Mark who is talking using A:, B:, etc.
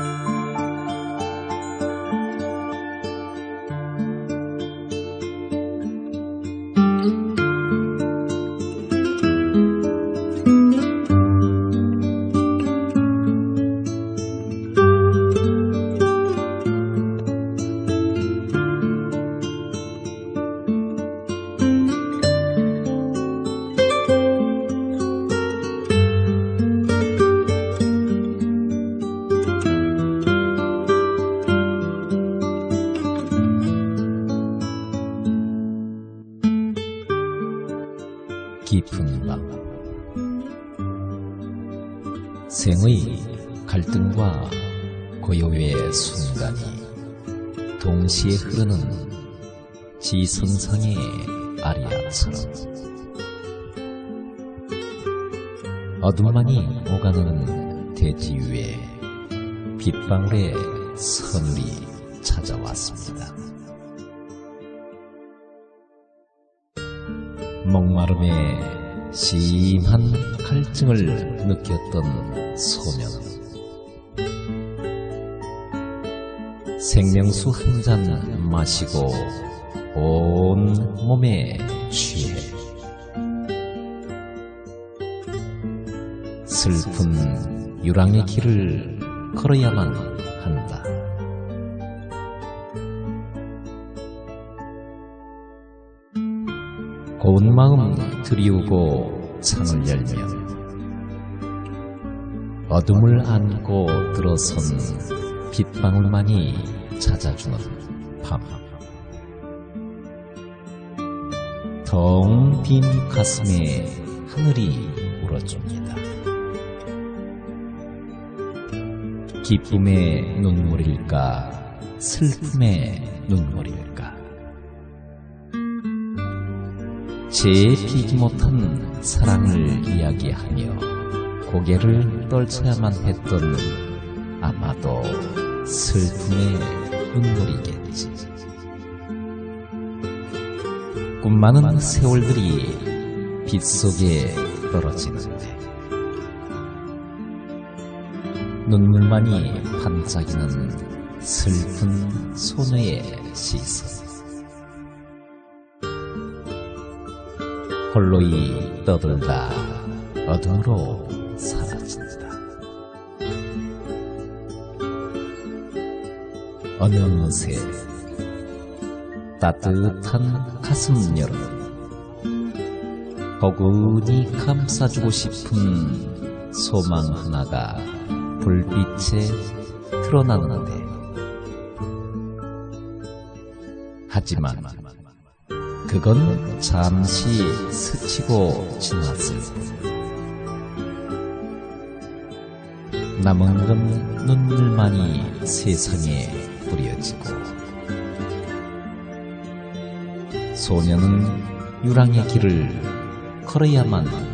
A: thank you 깊은 밤 생의 갈등과 고요의 순간이 동시에 흐르는 지선상의 아리아처럼 어둠만이 오가는 대지 위에 빗방울의 선물이 찾아왔습니다. 목마름에 심한 갈증을 느꼈던 소녀는 생명수 한 잔 마시고 온 몸에 취해. 슬픈 유랑의 길을 걸어야만 고운 마음 들이우고 창을 열면 어둠을 안고 들어선 빗방울만이 찾아주는 밤. 텅 빈 가슴에 하늘이 울어줍니다. 기쁨의 눈물일까, 슬픔의 눈물일까. 제 피지 못한 사랑을 이야기하며 고개를 떨쳐야만 했던 아마도 슬픔의 눈물이겠지. 꿈 많은 세월들이 빛 속에 떨어지는데 눈물만이 반짝이는 슬픈 소녀의 시선. 홀로이 떠돌다 어둠으로 사라진다. 어느새 따뜻한 가슴 여름 포근히 감싸주고 싶은 소망 하나가 불빛에 드러나는데 하지만 그건 잠시 스치고 지났을 뿐. 남은 건 눈물만이 세상에 뿌려지고 소녀는 유랑의 길을 걸어야만